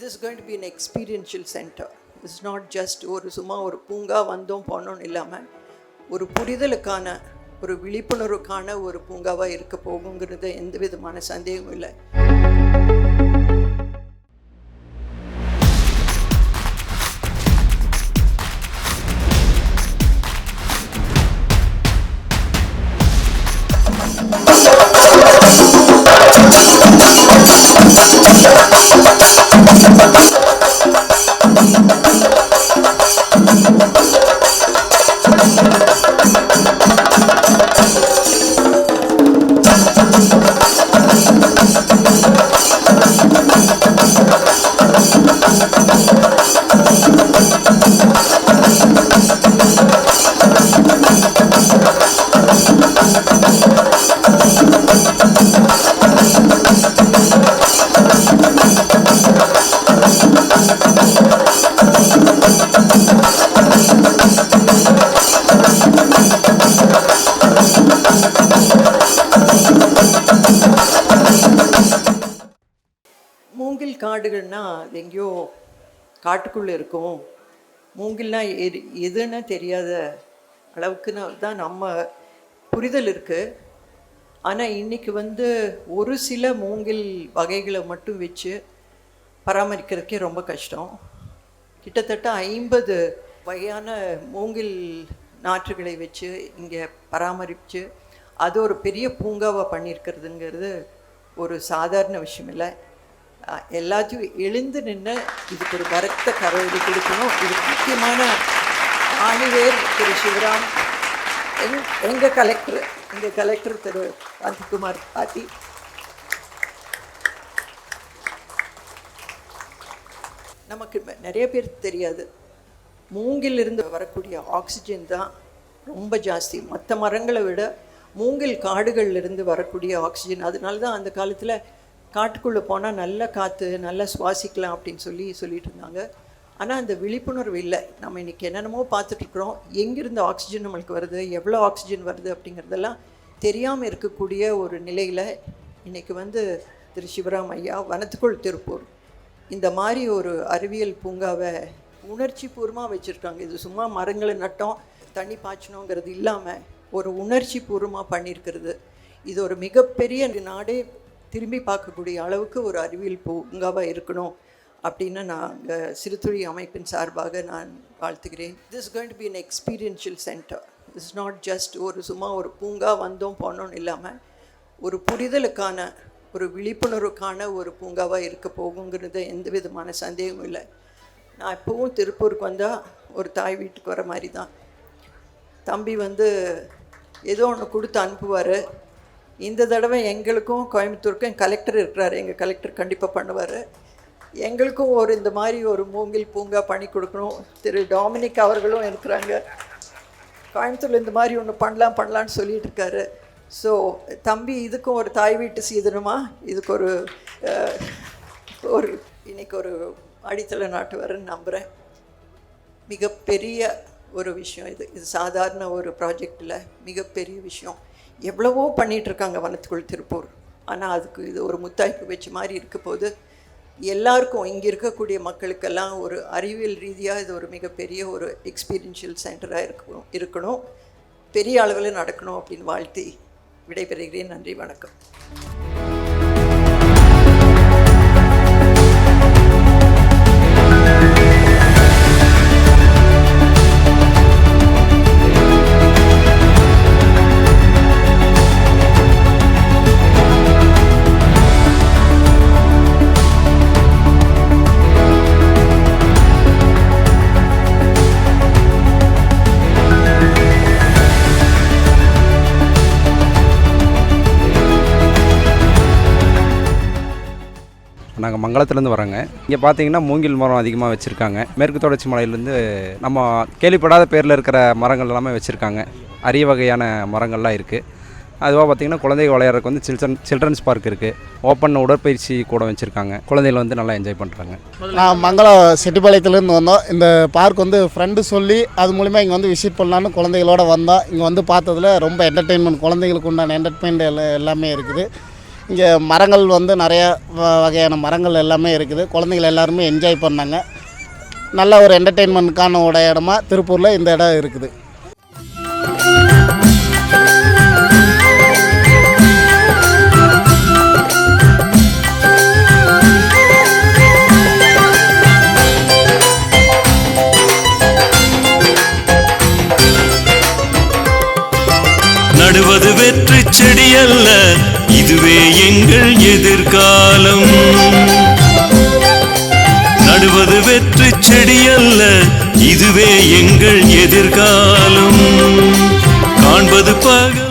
This going to be an experiential centre it's not just ஒரு சும்மா ஒரு பூங்கா வந்தோம் போனோம்னு இல்லாமல் ஒரு புரிதலுக்கான ஒரு விழிப்புணர்வுக்கான ஒரு பூங்காவாக இருக்க போகுங்கிறது எந்த விதமான சந்தேகமும் இல்லை. மூங்கில் காடுகள்னா அது எங்கேயோ காட்டுக்குள்ளே இருக்கும். மூங்கில்னா எது எதுன்னு தெரியாத அளவுக்கு தான் நம்ம புரிதல் இருக்குது ஆனால் இன்னைக்கு வந்து ஒரு சில மூங்கில் வகைகளை மட்டும் வச்சு பராமரிக்கிறதுக்கே ரொம்ப கஷ்டம். கிட்டத்தட்ட ஐம்பது வகையான மூங்கில் நாற்றுகளை வச்சு இங்கே பராமரித்து அது ஒரு பெரிய பூங்காவாக பண்ணியிருக்கிறதுங்கிறது ஒரு சாதாரண விஷயம் இல்லை. எல்லாத்தையும் எழுந்து நின்று இதுக்கு ஒரு பரத்த கரவடி கொடுக்கணும். இது முக்கியமான ஆணிவேர் திரு சிவராம் எங் எங்கள் கலெக்டர் எங்கள் கலெக்டர் திரு காந்திகுமார் பாட்டி. நமக்கு நிறைய பேர் தெரியாது. மூங்கில் இருந்து வரக்கூடிய ஆக்சிஜன் தான் ரொம்ப ஜாஸ்தி. மற்ற மரங்களை விட மூங்கில் காடுகள்லேருந்து வரக்கூடிய ஆக்சிஜன் அதனால தான் அந்த காலத்தில் காட்டுக்குள்ளே போனால் நல்ல காற்று நல்லா சுவாசிக்கலாம் அப்படின்னு சொல்லி சொல்லிட்டு இருந்தாங்க. ஆனால் அந்த விழிப்புணர்வு இல்லை. நம்ம இன்றைக்கி என்னென்னமோ பார்த்துட்ருக்குறோம் எங்கேருந்து ஆக்சிஜன் நம்மளுக்கு வருது? எவ்வளோ ஆக்சிஜன் வருது? அப்படிங்கிறதெல்லாம் தெரியாமல் இருக்கக்கூடிய ஒரு நிலையில் இன்றைக்கி வந்து திரு சிவராம் ஐயா வனத்துக்குள் திருப்பூர். இந்த மாதிரி ஒரு அறிவியல் பூங்காவை உணர்ச்சி பூர்வமாக வச்சுருக்காங்க. இது சும்மா மரங்களை நட்டோம் தண்ணி பாய்ச்சணுங்கிறது இல்லாமல் ஒரு உணர்ச்சி பூர்வமாக பண்ணியிருக்கிறது. இது ஒரு மிகப்பெரிய நாடே திரும்பி பார்க்கக்கூடிய அளவுக்கு ஒரு அறிவியல் பூங்காவாக இருக்கணும் அப்படின்னு நான் இங்கே சிறுதுளி அமைப்பின் சார்பாக நான் வாழ்த்துகிறேன். This going to be an experiential centre it's not just ஒரு சும்மா ஒரு பூங்கா வந்தோம் போனோம்னு இல்லாமல் ஒரு புரிதலுக்கான ஒரு விழிப்புணர்வுக்கான ஒரு பூங்காவாக இருக்க போகுங்கிறது எந்த விதமான சந்தேகமும் இல்லை. நான் இப்போவும் திருப்பூருக்கு வந்தால் ஒரு தாய் வீட்டுக்கு வர மாதிரி தான் தம்பி வந்து ஏதோ ஒன்று கொடுத்து அனுப்புவார். இந்த தடவை எங்களுக்கும் கோயம்புத்தூருக்கும் கலெக்டர் இருக்கிறார். எங்கள் கலெக்டர் கண்டிப்பாக பண்ணுவார். எங்களுக்கும் ஒரு இந்த மாதிரி ஒரு மூங்கில் பூங்கா பண்ணி கொடுக்கணும். திரு டாமினிக் அவர்களும் இருக்கிறாங்க. கோயம்புத்தூரில் இந்த மாதிரி ஒன்று பண்ணலாம் பண்ணலான்னு சொல்லிட்டு இருக்காரு. ஸோ தம்பி இதுக்கும் ஒரு தாய் வீட்டு சீதனமா? இதுக்கு ஒரு ஒரு இன்னைக்கு ஒரு அடித்தள நாட்டு நம்புகிறேன் மிகப்பெரிய ஒரு விஷயம் இது. இது சாதாரண ஒரு ப்ராஜெக்டில் மிகப்பெரிய விஷயம். எவ்வளவோ பண்ணிகிட்ருக்காங்க வனத்துக்குள் திருப்பூர். ஆனால் அதுக்கு இது ஒரு முத்தாய்ப்பு வச்ச மாதிரி இருக்க போது எல்லாருக்கும் இங்கே இருக்கக்கூடிய மக்களுக்கெல்லாம் ஒரு அறிவியல் ரீதியாக இது ஒரு மிகப்பெரிய ஒரு எக்ஸ்பீரியன்ஷியல் சென்டராக இருக்கணும் இருக்கணும். பெரிய அளவில் நடக்கணும் அப்படின்னு வாழ்த்தி விடைபெறுகிறேன். நன்றி வணக்கம். நாங்கள் மங்களத்துலேருந்து வரோங்க இங்கே பார்த்தீங்கன்னா மூங்கில் மரம் அதிகமாக வச்சுருக்காங்க. மேற்கு தொடர்ச்சி மலையிலேருந்து நம்ம கேள்விப்படாத பேரில் இருக்கிற மரங்கள் எல்லாமே வச்சுருக்காங்க. அரிய வகையான மரங்கள்லாம் இருக்குது அதுவாக பார்த்தீங்கன்னா குழந்தைகள் விளையாடுறதுக்கு வந்து சில்ட்ரன் சில்ட்ரன்ஸ் பார்க் இருக்குது ஓப்பன் உடற்பயிற்சி கூட வச்சுருக்காங்க. குழந்தைகள் வந்து நல்லா என்ஜாய் பண்ணுறாங்க நான் மங்களம் செட்டிப்பாளையத்துலேருந்து வந்தோம். இந்த பார்க் வந்து ஃப்ரெண்டு சொல்லி அது மூலிமா இங்கே வந்து விசிட் பண்ணலான்னு குழந்தைகளோட வந்தோம் இங்கே வந்து பார்த்ததுல ரொம்ப என்டர்டெயின்மெண்ட் குழந்தைங்களுக்கு உண்டான என்டர்டெயின்மெண்ட் எல்லாமே இருக்குது. இங்கே மரங்கள் வந்து நிறைய வ- வகையான மரங்கள் எல்லாமே இருக்குது. குழந்தைகள் எல்லாருமே என்ஜாய் பண்ணாங்க. நல்ல ஒரு என்டர்டெயின்மெண்ட்டுக்கான ஒரு இடமா திருப்பூரில் இந்த இடம் இருக்குது. நடுவது வெற்றி செடி அல்ல இதுவே எங்கள் எதிர்காலம். நடுவது வெற்றி செடி அல்ல இதுவே எங்கள் எதிர்காலம். காண்பது பகல்